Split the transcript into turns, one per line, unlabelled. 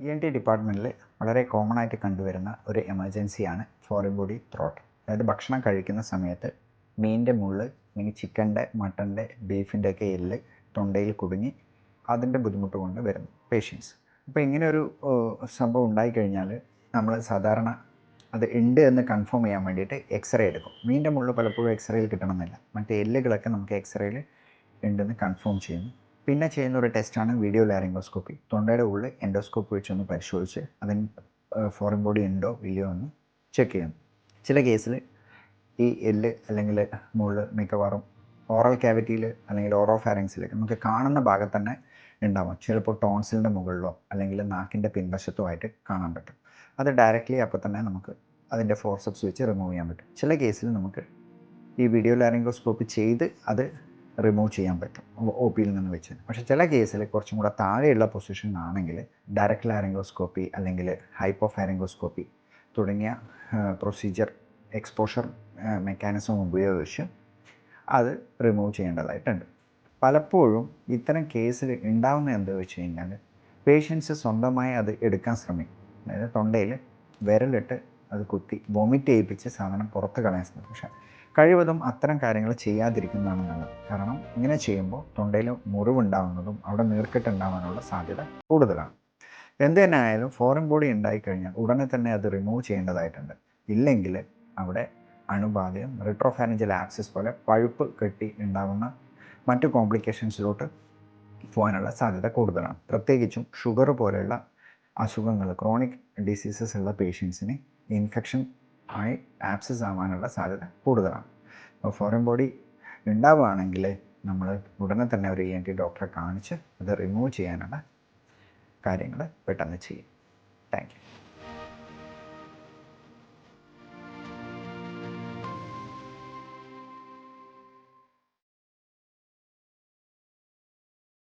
E N T ഡിപ്പാർട്ട്മെന്റിൽ വളരെ common ആയിട്ട് കണ്ടുവരുന്ന ഒരു എമർജൻസിയാണ് ഫോറിൻ ബോഡി ത്രോട്ട് അതായത് ഭക്ഷണം കഴിക്കുന്ന സമയത്ത് മീനിന്റെ മുള്ള് അല്ലെങ്കിൽ ചിക്കന്റെ മട്ടന്റെ ബീഫിന്റെ ഒക്കെ എല്ല് തൊണ്ടയിൽ കുടുങ്ങി അതിന്റെ ബുദ്ധിമുട്ട് കൊണ്ട് വരുന്നു പേഷ്യൻസ് അപ്പോൾ ഇങ്ങനെ ഒരു സംഭവം ഉണ്ടായിക്കഴിഞ്ഞാൽ നമ്മൾ സാധാരണ അത് ഉണ്ട് എന്ന് കൺഫേം ചെയ്യാൻ വേണ്ടിയിട്ട് എക്സ്റേ എടുക്കും. മീന്റെ മുള്ള് പലപ്പോഴും എക്സ്റേയിൽ കിട്ടണമെന്നില്ല. മറ്റേ എല്ലുകളൊക്കെ നമുക്ക് എക്സ്റേയിൽ ഉണ്ടെന്ന് കൺഫേം ചെയ്യുന്നു. പിന്നെ ചെയ്യുന്ന ഒരു ടെസ്റ്റാണ് വീഡിയോ ലാരിംഗോസ്കോപ്പി തൊണ്ടയുടെ ഉള്ളിൽ എൻഡോസ്കോപ്പ് വെച്ച് ഒന്ന് പരിശോധിച്ച് അതിന് ഫോറിൻ ബോഡി ഉണ്ടോ ഇല്ലയോ എന്ന് ചെക്ക് ചെയ്യാം ചില കേസിൽ ഈ എല്ല് അല്ലെങ്കിൽ മുകളിൽ മിക്കവാറും ഓറൽ ക്യാവിറ്റിയിൽ അല്ലെങ്കിൽ ഓറോ ഫാരിങ്സിൽ നമുക്ക് കാണുന്ന ഭാഗത്ത് തന്നെ ഉണ്ടാവും. ചിലപ്പോൾ ടോൺസിലിന്റെ മുകളിലോ അല്ലെങ്കിൽ നാക്കിന്റെ പിൻവശത്തോ ആയിട്ട് കാണാൻ പറ്റും. അത് ഡയറക്റ്റ്ലി അപ്പോൾ തന്നെ നമുക്ക് അതിന്റെ ഫോർസെപ്സ് വെച്ച് റിമൂവ് ചെയ്യാൻ പറ്റും. ചില കേസിൽ നമുക്ക് ഈ വീഡിയോ ലാരിംഗോസ്കോപ്പ് ചെയ്ത് അത് റിമൂവ് ചെയ്യാൻ പറ്റും. ഒ പിയിൽ നിന്ന് വെച്ച്. പക്ഷേ ചില കേസിൽ കുറച്ചും കൂടെ താഴെയുള്ള പൊസിഷൻ ആണെങ്കിൽ ഡയറക്റ്റ് ലാരിങ്കോസ്കോപ്പി അല്ലെങ്കിൽ ഹൈപ്പോ ഫാരിങ്കോസ്കോപ്പി തുടങ്ങിയ പ്രൊസീജിയർ എക്സ്പോഷർ മെക്കാനിസം ഉപയോഗിച്ച് അത് റിമൂവ് ചെയ്യേണ്ടതായിട്ടുണ്ട്. പലപ്പോഴും ഇത്തരം കേസിൽ ഉണ്ടാവുന്ന എന്താ വെച്ച് കഴിഞ്ഞാൽ പേഷ്യൻസ് സ്വന്തമായി അത് എടുക്കാൻ ശ്രമിക്കും. അതായത് തൊണ്ടയിൽ വിരലിട്ട് അത് കുത്തി വോമിറ്റ് ചെയ്യിപ്പിച്ച് സാധനം പുറത്ത് കളയാൻ ശ്രമിക്കും. പക്ഷേ കഴിവതും അത്തരം കാര്യങ്ങൾ ചെയ്യാതിരിക്കുന്നതാണ് നല്ലത് കാരണം ഇങ്ങനെ ചെയ്യുമ്പോൾ തൊണ്ടയിൽ മുറിവുണ്ടാവുന്നതും അവിടെ നീർക്കെട്ടുണ്ടാവാനുള്ള സാധ്യത കൂടുതലാണ്. എന്ത് തന്നെ ആയാലും ഫോറിൻ ബോഡി ഉണ്ടായിക്കഴിഞ്ഞാൽ ഉടനെ തന്നെ അത് റിമൂവ് ചെയ്യേണ്ടതായിട്ടുണ്ട്. ഇല്ലെങ്കിൽ അവിടെ അണുബാധയും റിട്രോഫാരഞ്ചൽ ആക്സിസ് പോലെ പഴുപ്പ് കെട്ടി ഉണ്ടാകുന്ന മറ്റ് കോംപ്ലിക്കേഷൻസിലോട്ട് പോകാനുള്ള സാധ്യത കൂടുതലാണ്. പ്രത്യേകിച്ചും ഷുഗർ പോലെയുള്ള അസുഖങ്ങൾ ക്രോണിക് ഡിസീസസ് ഉള്ള പേഷ്യൻസിന് ഇൻഫെക്ഷൻ ആയി ആപ്സസ് ആവാനുള്ള സാധ്യത കൂടുതലാണ്. അപ്പോൾ ഫോറിൻ ബോഡി ഉണ്ടാവുകയാണെങ്കിൽ നമ്മൾ ഉടനെ തന്നെ ഒരു ഇ എൻ ടി ഡോക്ടറെ കാണിച്ച് അത് റിമൂവ് ചെയ്യാനുള്ള കാര്യങ്ങൾ പെട്ടെന്ന് ചെയ്യും. Thank you